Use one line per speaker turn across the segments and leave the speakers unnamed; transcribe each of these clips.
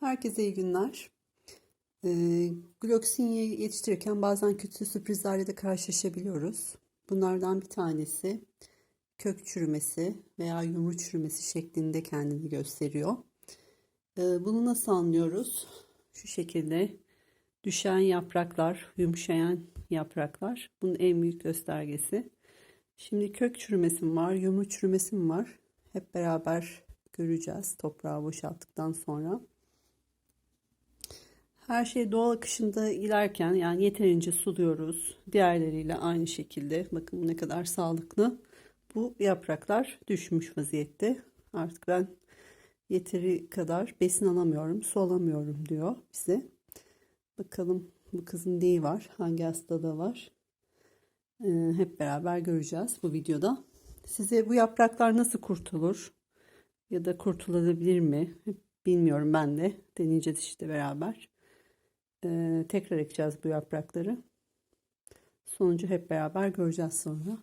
Herkese iyi günler. Ee, Gloxinia'yı yetiştirirken bazen kötü sürprizlerle de karşılaşabiliyoruz. Bunlardan bir tanesi kök çürümesi veya yumru çürümesi şeklinde kendini gösteriyor. Ee, bunu nasıl anlıyoruz? Şu şekilde düşen yapraklar, yumuşayan yapraklar bunun en büyük göstergesi. Şimdi kök çürümesi mi var, yumru çürümesi mi var? Hep beraber göreceğiz toprağı boşalttıktan sonra. Her şey doğal akışında ilerken yani yeterince suluyoruz. Diğerleriyle aynı şekilde. Bakın ne kadar sağlıklı. Bu yapraklar düşmüş vaziyette. Artık ben yeteri kadar besin alamıyorum, su alamıyorum diyor bize. Bakalım bu kızın neyi var, hangi hastalığı var. Ee, hep beraber göreceğiz bu videoda. Size bu yapraklar nasıl kurtulur ya da kurtulabilir mi? Bilmiyorum ben de. Deneyeceğiz işte beraber. Ee, tekrar ekeceğiz bu yaprakları. Sonucu hep beraber göreceğiz sonra.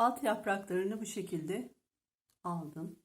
Alt yapraklarını bu şekilde aldım.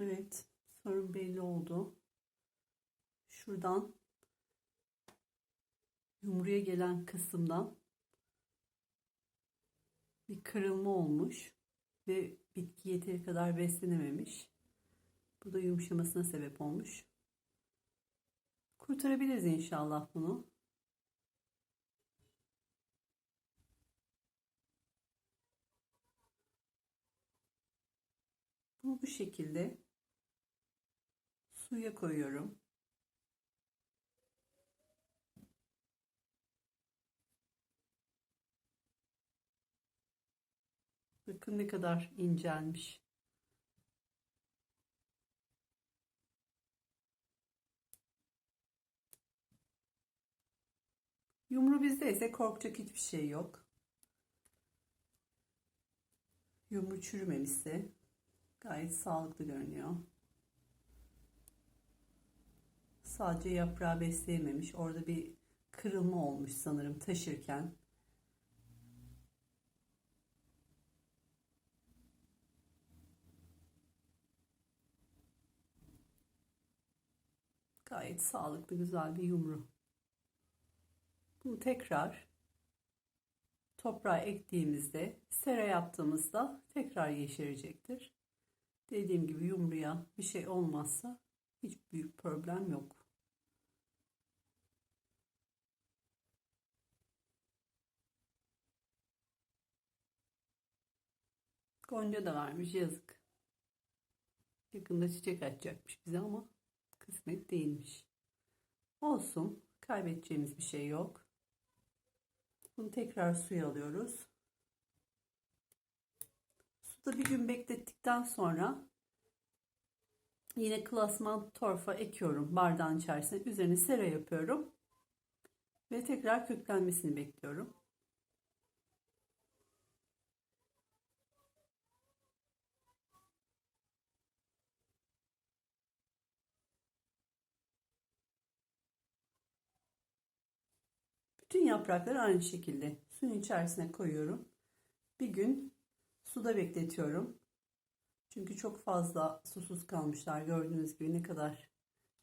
Evet, sorun belli oldu. Şuradan yumruya gelen kısımdan bir kırılma olmuş ve bitki yeteri kadar beslenememiş. Bu da yumuşamasına sebep olmuş. Kurtarabiliriz inşallah bunu. Bunu bu şekilde suya koyuyorum. Bakın ne kadar incelmiş. Yumru bizde ise korkacak hiçbir şey yok. Yumru çürümemişse gayet sağlıklı görünüyor. Sadece yaprağı besleyememiş. Orada bir kırılma olmuş sanırım taşırken. Gayet sağlıklı, güzel bir yumru. Bunu tekrar toprağa ektiğimizde, sera yaptığımızda tekrar yeşerecektir. Dediğim gibi yumruya bir şey olmazsa hiç büyük problem yok. Gonca da varmış yazık. Yakında çiçek açacakmış bize ama kısmet değilmiş. Olsun. Kaybedeceğimiz bir şey yok. Bunu tekrar suya alıyoruz. Suda bir gün beklettikten sonra yine klasman torfa ekiyorum bardağın içerisine. Üzerine sera yapıyorum. Ve tekrar köklenmesini bekliyorum. Bütün yaprakları aynı şekilde suyun içerisine koyuyorum. Bir gün suda bekletiyorum. Çünkü çok fazla susuz kalmışlar. Gördüğünüz gibi ne kadar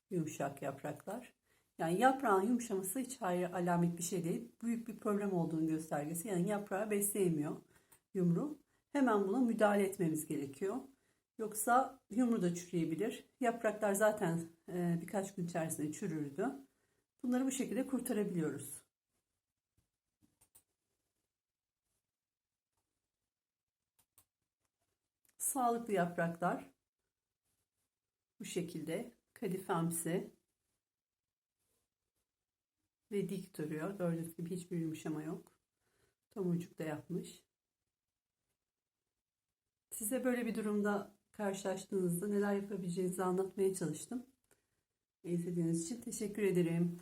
yumuşak yapraklar. Yani yaprağın yumuşaması hiç hayır alamet bir şey değil. Büyük bir problem olduğunu göstergesi. Yani yaprağı besleyemiyor yumru. Hemen buna müdahale etmemiz gerekiyor. Yoksa yumru da çürüyebilir. Yapraklar zaten e, birkaç gün içerisinde çürürdü. Bunları bu şekilde kurtarabiliyoruz. Sağlıklı yapraklar bu şekilde kadifemsi ve dik duruyor. Gördüğünüz gibi hiçbir yumuşama yok. Tomurcuk da yapmış. Size böyle bir durumda karşılaştığınızda neler yapabileceğinizi anlatmaya çalıştım. İzlediğiniz için teşekkür ederim.